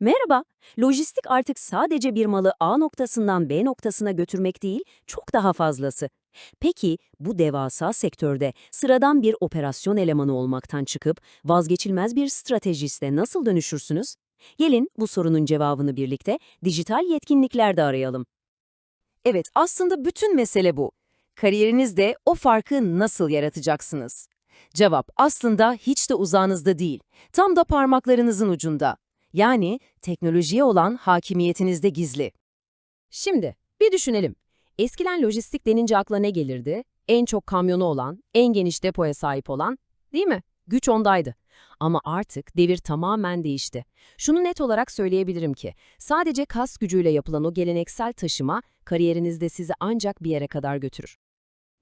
Merhaba. Lojistik artık sadece bir malı A noktasından B noktasına götürmek değil, çok daha fazlası. Peki bu devasa sektörde sıradan bir operasyon elemanı olmaktan çıkıp vazgeçilmez bir stratejiste nasıl dönüşürsünüz? Gelin bu sorunun cevabını birlikte dijital yetkinliklerde arayalım. Evet, aslında bütün mesele bu. Kariyerinizde o farkı nasıl yaratacaksınız? Cevap aslında hiç de uzağınızda değil. Tam da parmaklarınızın ucunda. Yani teknolojiye olan hakimiyetinizde gizli. Şimdi bir düşünelim. Eskiden lojistik denince akla ne gelirdi? En çok kamyonu olan, en geniş depoya sahip olan, değil mi? Güç ondaydı. Ama artık devir tamamen değişti. Şunu net olarak söyleyebilirim ki, sadece kas gücüyle yapılan o geleneksel taşıma kariyerinizde sizi ancak bir yere kadar götürür.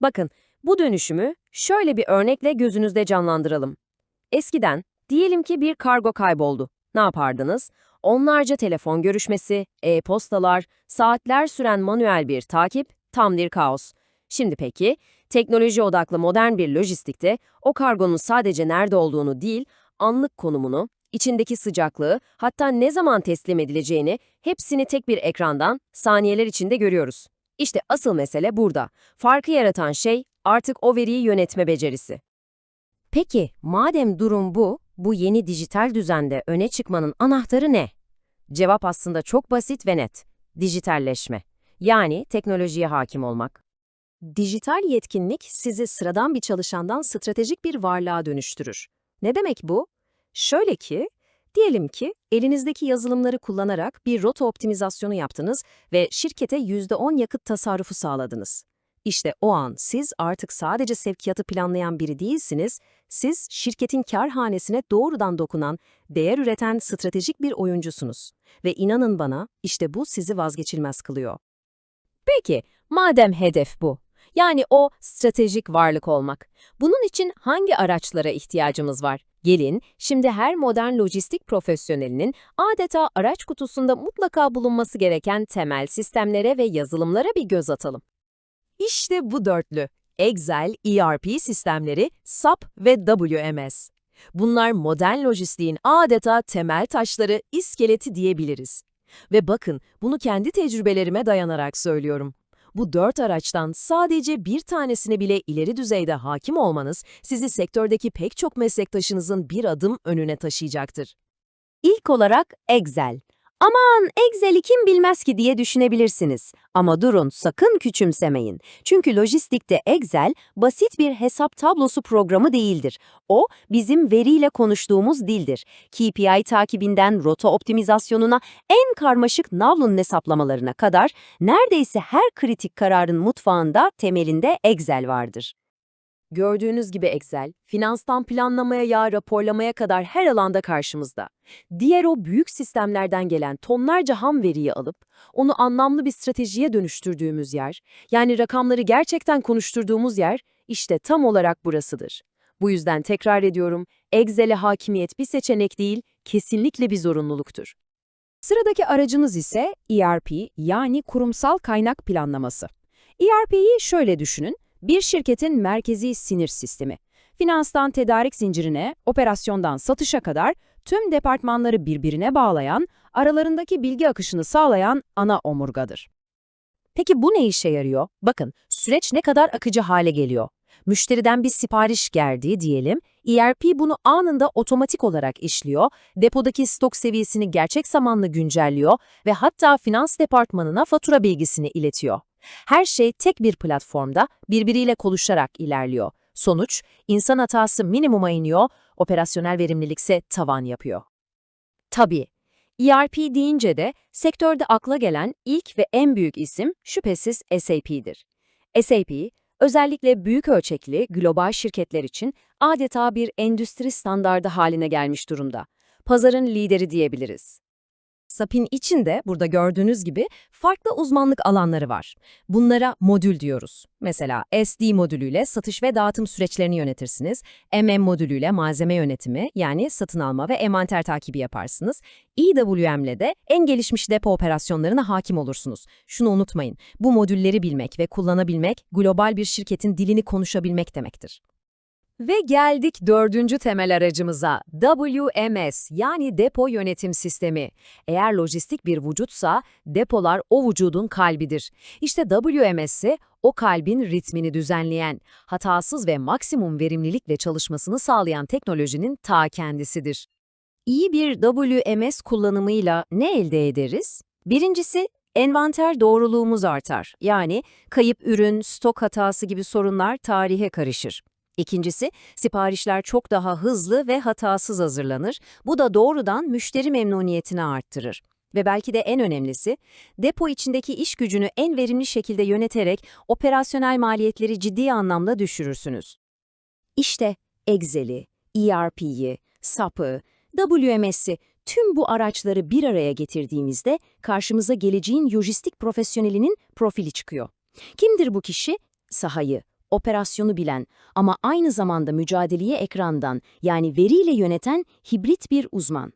Bakın, bu dönüşümü şöyle bir örnekle gözünüzde canlandıralım. Eskiden, diyelim ki bir kargo kayboldu. Ne yapardınız? Onlarca telefon görüşmesi, e-postalar, saatler süren manuel bir takip, tam bir kaos. Şimdi peki, teknoloji odaklı modern bir lojistikte o kargonun sadece nerede olduğunu değil, anlık konumunu, içindeki sıcaklığı, hatta ne zaman teslim edileceğini hepsini tek bir ekrandan saniyeler içinde görüyoruz. İşte asıl mesele burada. Farkı yaratan şey artık o veriyi yönetme becerisi. Peki, madem durum bu, bu yeni dijital düzende öne çıkmanın anahtarı ne? Cevap aslında çok basit ve net. Dijitalleşme. Yani teknolojiye hakim olmak. Dijital yetkinlik sizi sıradan bir çalışandan stratejik bir varlığa dönüştürür. Ne demek bu? Şöyle ki, diyelim ki elinizdeki yazılımları kullanarak bir rota optimizasyonu yaptınız ve şirkete %10 yakıt tasarrufu sağladınız. İşte o an siz artık sadece sevkiyatı planlayan biri değilsiniz, siz şirketin kar hanesine doğrudan dokunan, değer üreten stratejik bir oyuncusunuz. Ve inanın bana, işte bu sizi vazgeçilmez kılıyor. Peki, madem hedef bu, yani o stratejik varlık olmak, bunun için hangi araçlara ihtiyacımız var? Gelin, şimdi her modern lojistik profesyonelinin adeta araç kutusunda mutlaka bulunması gereken temel sistemlere ve yazılımlara bir göz atalım. İşte bu dörtlü. Excel, ERP sistemleri, SAP ve WMS. Bunlar modern lojistiğin adeta temel taşları, iskeleti diyebiliriz. Ve bakın, bunu kendi tecrübelerime dayanarak söylüyorum. Bu dört araçtan sadece bir tanesine bile ileri düzeyde hakim olmanız sizi sektördeki pek çok meslektaşınızın bir adım önüne taşıyacaktır. İlk olarak Excel. Aman Excel'i kim bilmez ki diye düşünebilirsiniz. Ama durun sakın küçümsemeyin. Çünkü lojistikte Excel basit bir hesap tablosu programı değildir. O bizim veriyle konuştuğumuz dildir. KPI takibinden rota optimizasyonuna en karmaşık navlun hesaplamalarına kadar neredeyse her kritik kararın mutfağında temelinde Excel vardır. Gördüğünüz gibi Excel, finanstan planlamaya ya raporlamaya kadar her alanda karşımızda. Diğer o büyük sistemlerden gelen tonlarca ham veriyi alıp, onu anlamlı bir stratejiye dönüştürdüğümüz yer, yani rakamları gerçekten konuşturduğumuz yer, işte tam olarak burasıdır. Bu yüzden tekrar ediyorum, Excel'e hakimiyet bir seçenek değil, kesinlikle bir zorunluluktur. Sıradaki aracımız ise ERP yani kurumsal kaynak planlaması. ERP'yi şöyle düşünün, bir şirketin merkezi sinir sistemi. Finanstan tedarik zincirine, operasyondan satışa kadar tüm departmanları birbirine bağlayan, aralarındaki bilgi akışını sağlayan ana omurgadır. Peki bu ne işe yarıyor? Bakın, süreç ne kadar akıcı hale geliyor. Müşteriden bir sipariş geldi diyelim, ERP bunu anında otomatik olarak işliyor, depodaki stok seviyesini gerçek zamanlı güncelliyor ve hatta finans departmanına fatura bilgisini iletiyor. Her şey tek bir platformda birbiriyle konuşarak ilerliyor. Sonuç, insan hatası minimuma iniyor, operasyonel verimlilikse tavan yapıyor. Tabii, ERP deyince de sektörde akla gelen ilk ve en büyük isim şüphesiz SAP'dir. SAP, özellikle büyük ölçekli global şirketler için adeta bir endüstri standardı haline gelmiş durumda. Pazarın lideri diyebiliriz. SAP'in içinde burada gördüğünüz gibi farklı uzmanlık alanları var. Bunlara modül diyoruz. Mesela SD modülüyle satış ve dağıtım süreçlerini yönetirsiniz. MM modülüyle malzeme yönetimi yani satın alma ve envanter takibi yaparsınız. EWM'le de en gelişmiş depo operasyonlarına hakim olursunuz. Şunu unutmayın, bu modülleri bilmek ve kullanabilmek global bir şirketin dilini konuşabilmek demektir. Ve geldik dördüncü temel aracımıza, WMS yani depo yönetim sistemi. Eğer lojistik bir vücutsa depolar o vücudun kalbidir. İşte WMS ise o kalbin ritmini düzenleyen, hatasız ve maksimum verimlilikle çalışmasını sağlayan teknolojinin ta kendisidir. İyi bir WMS kullanımıyla ne elde ederiz? Birincisi, envanter doğruluğumuz artar. Yani kayıp ürün, stok hatası gibi sorunlar tarihe karışır. İkincisi, siparişler çok daha hızlı ve hatasız hazırlanır. Bu da doğrudan müşteri memnuniyetini arttırır. Ve belki de en önemlisi, depo içindeki iş gücünü en verimli şekilde yöneterek operasyonel maliyetleri ciddi anlamda düşürürsünüz. İşte Excel'i, ERP'yi, SAP'ı, WMS'i, tüm bu araçları bir araya getirdiğimizde karşımıza geleceğin lojistik profesyonelinin profili çıkıyor. Kimdir bu kişi? Sahayı, operasyonu bilen ama aynı zamanda mücadeleyi ekrandan yani veriyle yöneten hibrit bir uzman.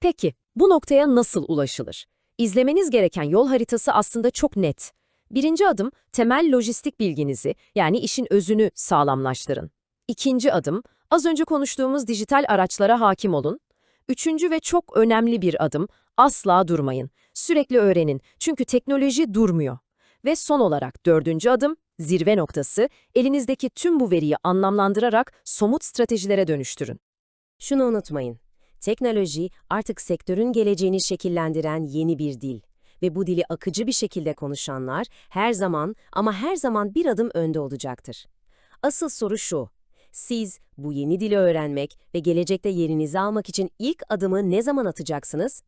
Peki, bu noktaya nasıl ulaşılır? İzlemeniz gereken yol haritası aslında çok net. Birinci adım, temel lojistik bilginizi, yani işin özünü sağlamlaştırın. İkinci adım, az önce konuştuğumuz dijital araçlara hakim olun. Üçüncü ve çok önemli bir adım, asla durmayın. Sürekli öğrenin, çünkü teknoloji durmuyor. Ve son olarak dördüncü adım, zirve noktası, elinizdeki tüm bu veriyi anlamlandırarak somut stratejilere dönüştürün. Şunu unutmayın. Teknoloji artık sektörün geleceğini şekillendiren yeni bir dil. Ve bu dili akıcı bir şekilde konuşanlar her zaman ama her zaman bir adım önde olacaktır. Asıl soru şu. Siz bu yeni dili öğrenmek ve gelecekte yerinizi almak için ilk adımı ne zaman atacaksınız?